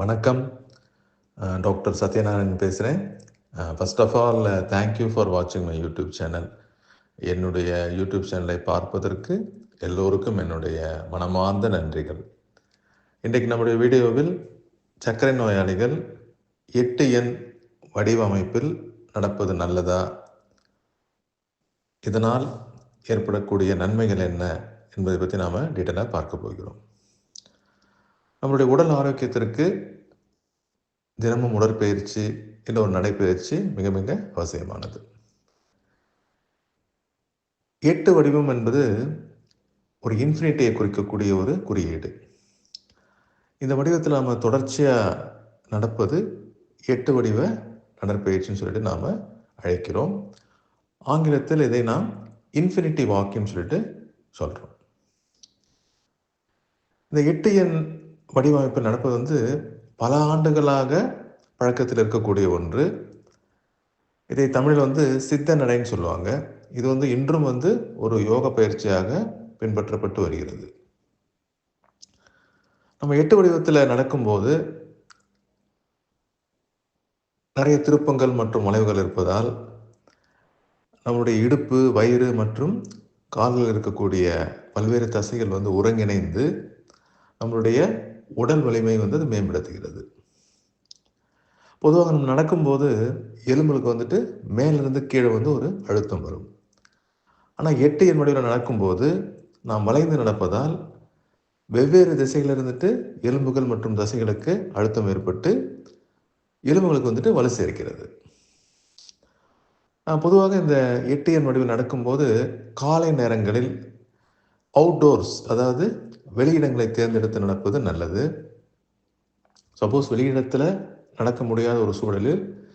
வணக்கம். டாக்டர் சத்யநாராயணன் பேசுகிறேன் first of all thank you for வாட்சிங் மை யூடியூப் சேனல் என்னுடைய யூடியூப் சேனலை பார்ப்பதற்கு எல்லோருக்கும் என்னுடைய மனமார்ந்த நன்றிகள். இன்றைக்கு நம்முடைய வீடியோவில் சர்க்கரை நோயாளிகள் எட்டு எண் வடிவமைப்பில் நடப்பது நல்லதா? இதனால் ஏற்படக்கூடிய நன்மைகள் என்ன என்பதை பற்றி நாம் டீட்டெயிலாக பார்க்க போகிறோம். நம்மளுடைய உடல் ஆரோக்கியத்திற்கு தினமும் உடற்பயிற்சி இல்லை ஒரு நடைப்பயிற்சி மிக மிக அவசியமானது. எட்டு வடிவம் என்பது ஒரு இன்ஃபினிட்டியை குறிக்கக்கூடிய ஒரு குறியீடு. இந்த வடிவத்தில் நாம் தொடர்ச்சியாக நடப்பது எட்டு வடிவ நடற்பயிற்சின்னு சொல்லிட்டு நாம் அழைக்கிறோம். ஆங்கிலத்தில் இதை நாம் இன்ஃபினிட்டி வாக்கியம் சொல்லிட்டு சொல்கிறோம் இந்த எட்டு எண் வடிவமைப்பில் நடப்பது வந்து பல ஆண்டுகளாக பழக்கத்தில் இருக்கக்கூடிய ஒன்று. இதை தமிழில் வந்து சித்த நடைன்னு சொல்லுவாங்க. இது வந்து இன்றும் வந்து ஒரு யோக பயிற்சியாக பின்பற்றப்பட்டு வருகிறது. நம்ம எட்டு வடிவத்தில் நடக்கும்போது நிறைய திருப்பங்கள் மற்றும் வளைவுகள் இருப்பதால் நம்முடைய இடுப்பு வயிறு மற்றும் காலில் இருக்கக்கூடிய பல்வேறு தசைகள் வந்து ஒருங்கிணைந்து நம்மளுடைய உடல் வலிமை வந்து அது மேம்படுத்துகிறது. பொதுவாக நம்ம நடக்கும்போது எலும்புகளுக்கு வந்துட்டு மேலிருந்து கீழே வந்து ஒரு அழுத்தம் வரும். ஆனால் எட்டு எண் வடிவில் நடக்கும்போது நாம் வளைந்து நடப்பதால் வெவ்வேறு திசையிலிருந்துட்டு இருந்துட்டு எலும்புகள் மற்றும் தசைகளுக்கு அழுத்தம் ஏற்பட்டு எலும்புகளுக்கு வந்துட்டு வலு சேர்க்கிறது. பொதுவாக இந்த எட்டு எண் வடிவில் நடக்கும்போது காலை நேரங்களில் அவுட்டோர்ஸ் அதாவது வெளியிடங்களை தேர்ந்தெடுத்து நடப்பது நல்லது. சப்போஸ் வெளியிடத்தில் நடக்க முடியாத ஒரு சூழலில்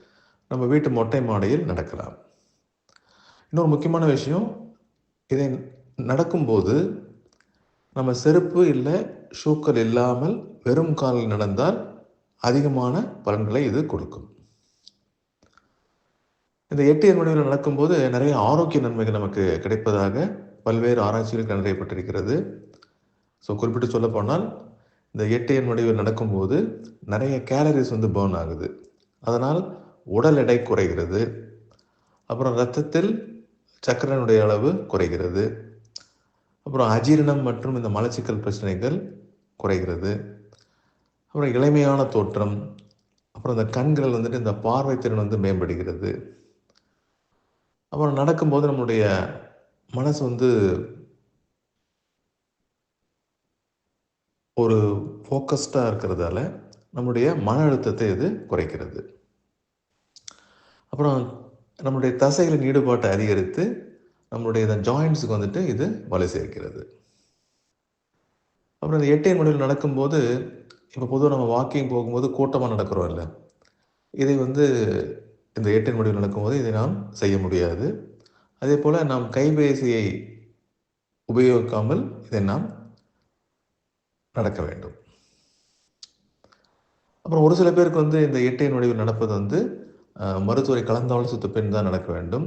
நம்ம வீட்டு மொட்டை மாடையில் நடக்கலாம். இன்னொரு முக்கியமான விஷயம் இதை நடக்கும்போது நம்ம செருப்பு இல்லை ஷூக்கள் இல்லாமல் வெறும் காலில் நடந்தால் அதிகமான பலன்களை இது கொடுக்கும். இந்த எட்டு எண் நடக்கும்போது நிறைய ஆரோக்கிய நன்மைகள் நமக்கு கிடைப்பதாக பல்வேறு ஆராய்ச்சிகள் கண்டறியப்பட்டிருக்கிறது. ஸோ குறிப்பிட்டு சொல்ல போனால் இந்த எட்டையன் எண் நடக்கும்போது நிறைய கேலரிஸ் வந்து பேர்ன் ஆகுது. அதனால் உடல் எடை குறைகிறது. அப்புறம் ரத்தத்தில் சக்கரனுடைய அளவு குறைகிறது. அப்புறம் அஜீரணம் மற்றும் இந்த மலச்சிக்கல் பிரச்சனைகள் குறைகிறது. அப்புறம் இளமையான தோற்றம். அப்புறம் இந்த கண்கள் வந்துட்டு இந்த பார்வை திறன் வந்து மேம்படுகிறது. அப்புறம் நடக்கும்போது நம்மளுடைய மனசு வந்து ஒரு ஃபோக்கஸ்டாக இருக்கிறதால நம்முடைய மன அழுத்தத்தை இது குறைக்கிறது. அப்புறம் நம்முடைய தசைகளின் ஈடுபாட்டை அதிகரித்து நம்மளுடைய இந்த ஜாயின்ஸுக்கு வந்துட்டு இது வலு சேர்க்கிறது. அப்புறம் இந்த எட்டையன் மணியில் நடக்கும்போது இப்போ பொதுவாக நம்ம வாக்கிங் போகும்போது கூட்டமாக நடக்கிறோம் இல்லை? இதை வந்து இந்த எட்டையன் முடிவில் நடக்கும்போது இதை நாம் செய்ய முடியாது. அதே போல் நாம் கைபேசியை உபயோகிக்காமல் இதை நாம் நடக்க வேண்டும். அப்புறம் ஒரு சில பேருக்கு வந்து இந்த எட்டையின் நுழைவு நடப்பது வந்து மருத்துவரை கலந்தாலோசித்த பின் தான் நடக்க வேண்டும்.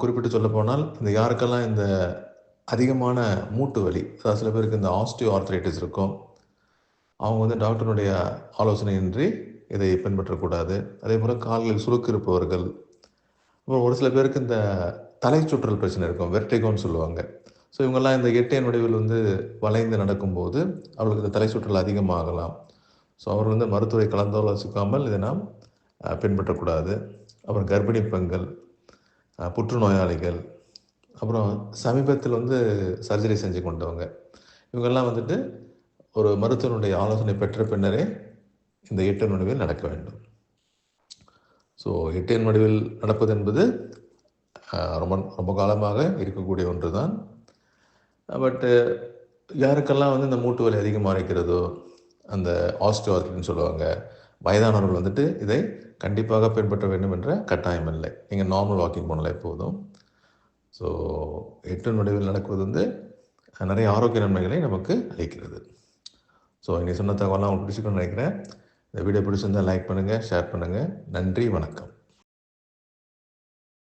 குறிப்பிட்டு சொல்ல போனால் இந்த யாருக்கெல்லாம் இந்த அதிகமான மூட்டு வலி அதாவது சில பேருக்கு இந்த ஆஸ்டியோ ஆர்த்ரைட்டிஸ் இருக்கும் அவங்க வந்து டாக்டருடைய ஆலோசனையின்றி இதை பின்பற்றக்கூடாது. அதே போல் கால்களில் சுருக்கு இருப்பவர்கள் அப்புறம் ஒரு சில பேருக்கு இந்த தலை சுற்றல் பிரச்சனை இருக்கும் வெர்டிகோன்னு சொல்லுவாங்க. ஸோ இவங்கெல்லாம் இந்த எட்டையன் வடிவில் வந்து வளைந்து நடக்கும்போது அவர்களுக்கு இந்த தலை சுற்றல் அதிகமாகலாம். ஸோ அவர் வந்து மருத்துவரை கலந்தாலோசிக்காமல் இதை நாம் பின்பற்றக்கூடாது. அப்புறம் கர்ப்பிணி பெண்கள் புற்றுநோயாளிகள் அப்புறம் சமீபத்தில் வந்து சர்ஜரி செஞ்சு கொண்டவங்க. இவங்கெல்லாம் வந்துட்டு ஒரு மருத்துவனுடைய ஆலோசனை பெற்ற பின்னரே இந்த எட்டு வடிவில் நடக்க வேண்டும். ஸோ எட்டின் வடிவில் நடப்பது என்பது ரொம்ப ரொம்ப காலமாக இருக்கக்கூடிய ஒன்று தான் Uh, பட்டு uh, யாருக்கெல்லாம் வந்து இந்த மூட்டு வலி அதிகமாக இருக்கிறதோ அந்த ஆஸ்டியோஆர்த்தின்னு சொல்லுவாங்க வயதானவர்கள் வந்துட்டு இதை கண்டிப்பாக பின்பற்ற வேண்டும் என்ற கட்டாயம் இல்லை. நீங்கள் நார்மல் வாக்கிங் போனாலே போதும். ஸோ எட்டு நுழைவில் நடக்குவது வந்து நிறைய ஆரோக்கிய நன்மைகளை நமக்கு அளிக்கிறது. ஸோ இன்னைக்கு சொன்ன தகவலாம் உங்களுக்கு பிடிச்சிக்கணும்னு நினைக்கிறேன். இந்த வீடியோ பிடிச்சிருந்தால் லைக் பண்ணுங்கள் ஷேர் பண்ணுங்கள் நன்றி வணக்கம்.